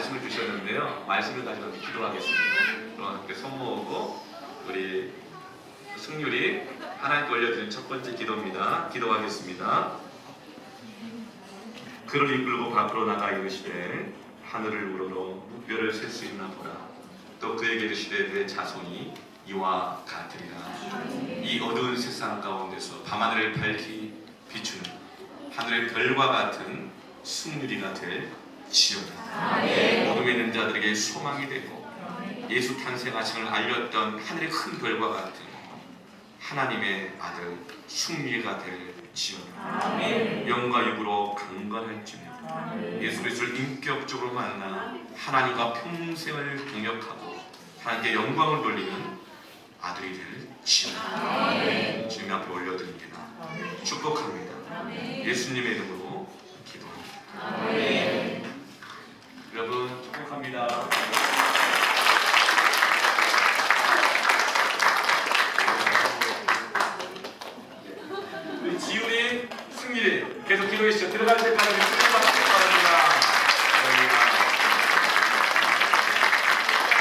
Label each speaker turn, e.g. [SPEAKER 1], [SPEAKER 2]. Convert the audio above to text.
[SPEAKER 1] 말씀을 주셨는데요. 말씀을 가지고 기도하겠습니다. 그럼 함께 손모으고 우리 승률이 하나님께 올려드린 첫 번째 기도입니다. 기도하겠습니다. 그를 이끌고 밖으로 나가 이르시되 하늘을 우러러 무뼈를 셀 수 있나 보라. 또 그에게 이르시되 내 자손이 이와 같으리라. 이 어두운 세상 가운데서 밤하늘을 밝히 비추는 하늘의 별과 같은 승률이가 될 지어다. 어둠에 있는 자들에게 소망이 되고 예수 탄생하심을 알렸던 하늘의 큰 별과 같은 하나님의 아들 승리가 될 지어다. 영과 육으로 강건할지며 예수 그리스도를 인격적으로 만나 하나님과 평생을 동역하고 하나님께 영광을 돌리는 아들이 될 지어다. 주님 앞에 올려드립니다. 축복합니다. 예수님의 이름으로 기도합니다. 여러분 축복합니다. 승리 계속 기도해 주시죠. 들어갈 때까지